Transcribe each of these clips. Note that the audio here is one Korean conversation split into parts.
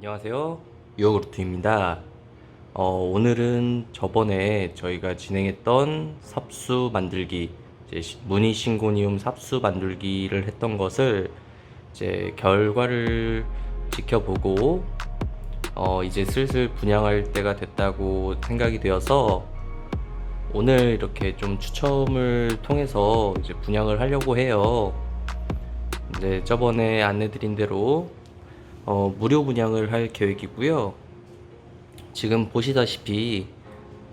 안녕하세요. 요구르트입니다. 어, 오늘은 저번에 저희가 진행했던 삽수 만들기, 무늬 싱고니움 삽수 만들기를 했던 것을 이제 결과를 지켜보고 어, 이제 슬슬 분양할 때가 됐다고 생각이 되어서 오늘 이렇게 좀 추첨을 통해서 이제 분양을 하려고 해요. 이제 저번에 안내드린 대로 어, 무료 분양을 할 계획이고요. 지금 보시다시피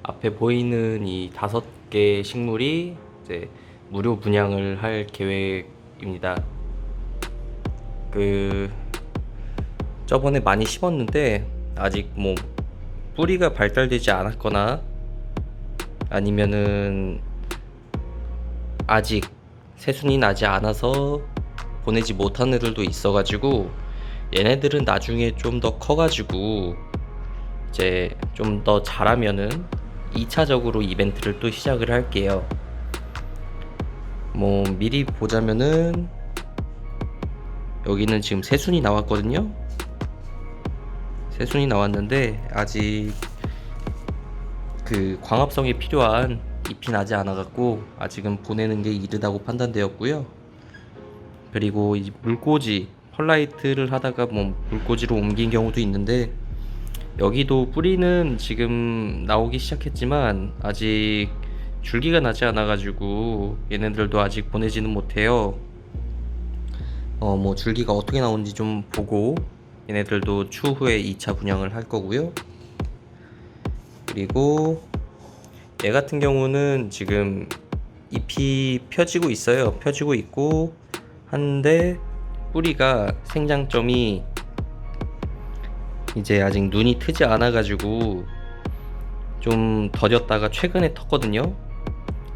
앞에 보이는 이 다섯 개 식물이 이제 무료 분양을 할 계획입니다. 그 저번에 많이 심었는데 아직 뭐 뿌리가 발달되지 않았거나 아니면은 아직 새순이 나지 않아서 보내지 못한 애들도 있어가지고 얘네들은 나중에 좀 더 커가지고 이제 좀더 자라면은 2차적으로 이벤트를 또 시작을 할게요. 뭐 미리 보자면은 여기는 지금 새순이 나왔거든요. 새순이 나왔는데 아직 그 광합성에 필요한 잎이 나지 않아갖고 아직은 보내는 게 이르다고 판단되었고요. 그리고 이 물꽂이 펄라이트를 하다가 뭐 물꽂이로 옮긴 경우도 있는데 여기도 뿌리는 지금 나오기 시작했지만 아직 줄기가 나지 않아 가지고 얘네들도 아직 보내지는 못해요. 어 뭐 줄기가 어떻게 나오는지 좀 보고 얘네들도 추후에 2차 분양을 할 거고요. 그리고 얘 같은 경우는 지금 잎이 펴지고 있어요. 펴지고 있고 한데 뿌리가 생장점이 이제 아직 눈이 트지 않아 가지고 좀 더뎠다가 최근에 텄거든요.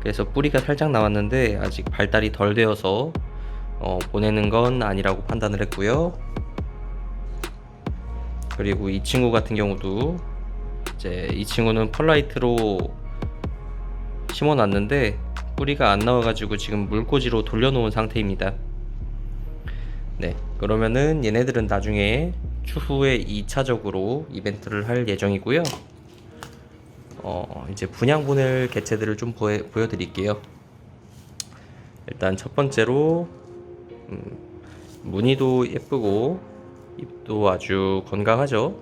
그래서 뿌리가 살짝 나왔는데 아직 발달이 덜 되어서 어, 보내는 건 아니라고 판단을 했고요. 그리고 이 친구 같은 경우도 이제 이 친구는 펄라이트로 심어놨는데 뿌리가 안 나와가지고 지금 물꽂이로 돌려놓은 상태입니다. 네, 그러면은 얘네들은 나중에 추후에 2차적으로 이벤트를 할 예정이고요. 어, 이제 분양 보낼 개체들을 좀 보여, 보여드릴게요. 일단 첫 번째로 음, 무늬도 예쁘고 잎도 아주 건강하죠.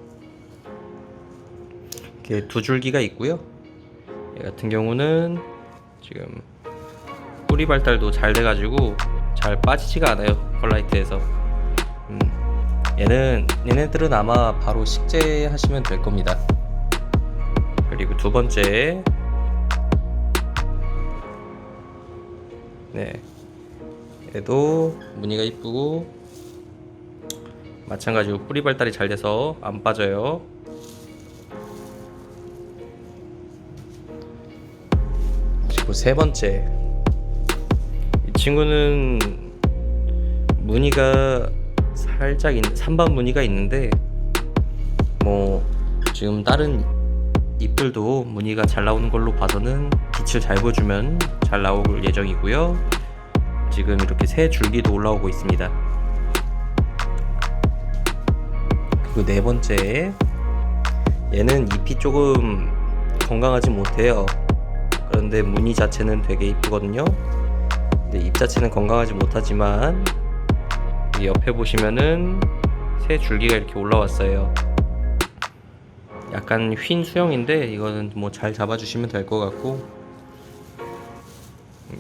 이렇게 두 줄기가 있고요. 얘 같은 경우는 지금 뿌리 발달도 잘 돼가지고 잘 빠지지가 않아요 펄라이트에서. 음, 얘는 얘네들은 아마 바로 식재 하시면 될 겁니다. 그리고 두 번째, 네, 얘도 무늬가 이쁘고 마찬가지로 뿌리 발달이 잘 돼서 안 빠져요. 그리고 세 번째, 이 친구는 무늬가 살짝 있, 3번 무늬가 있는데 뭐 지금 다른 잎들도 무늬가 잘 나오는 걸로 봐서는 빛을 잘 보여주면 잘 나올 예정이고요. 지금 이렇게 새 줄기도 올라오고 있습니다. 그리고 네 번째, 얘는 잎이 조금 건강하지 못해요. 그런데 무늬 자체는 되게 이쁘거든요. 잎 자체는 건강하지 못하지만 이 옆에 보시면은 새 줄기가 이렇게 올라왔어요. 약간 휜 수영인데 이거는 뭐 잘 잡아주시면 될 것 같고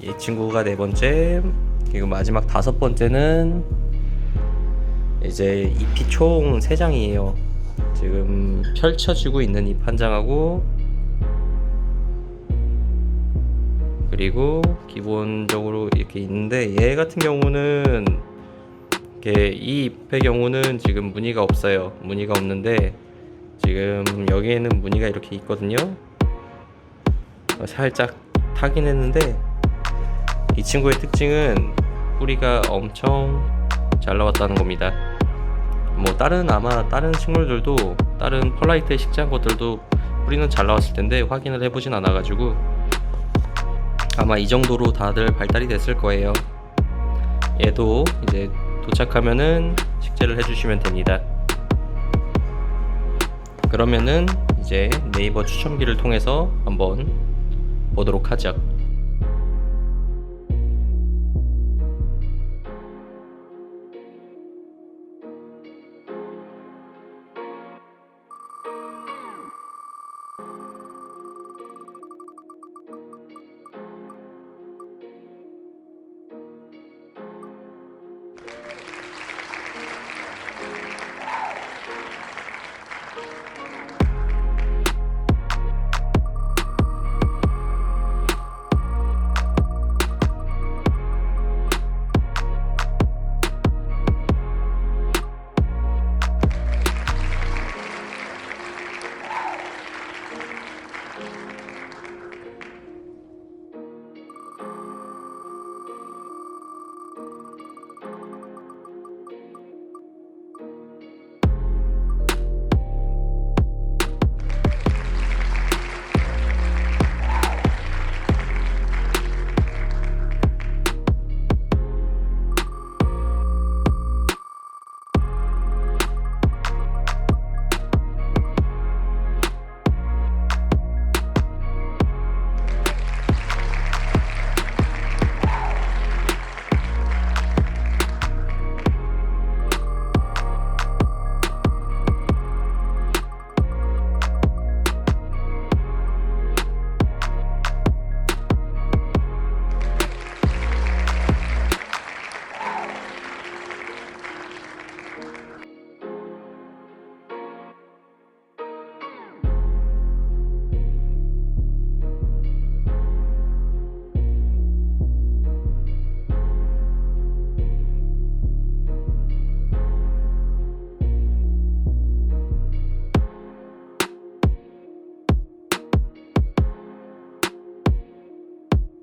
이 친구가 네 번째 그리고 마지막 다섯 번째는 이제 잎이 총 세 장이에요. 지금 펼쳐지고 있는 잎 한 장하고 그리고 기본적으로 이렇게 있는데 얘 같은 경우는 이렇게 이 잎의 경우는 지금 무늬가 없어요. 무늬가 없는데 지금 여기에는 무늬가 이렇게 있거든요. 어, 살짝 타긴 했는데 이 친구의 특징은 뿌리가 엄청 잘 나왔다는 겁니다. 뭐 다른 아마 다른 식물들도 다른 펄라이트에 식재한 것들도 뿌리는 잘 나왔을 텐데 확인을 해보진 않아가지고 아마 이 정도로 다들 발달이 됐을 거예요. 얘도 이제 도착하면은 식재를 해주시면 됩니다. 그러면은 이제 네이버 추첨기를 통해서 한번 보도록 하죠.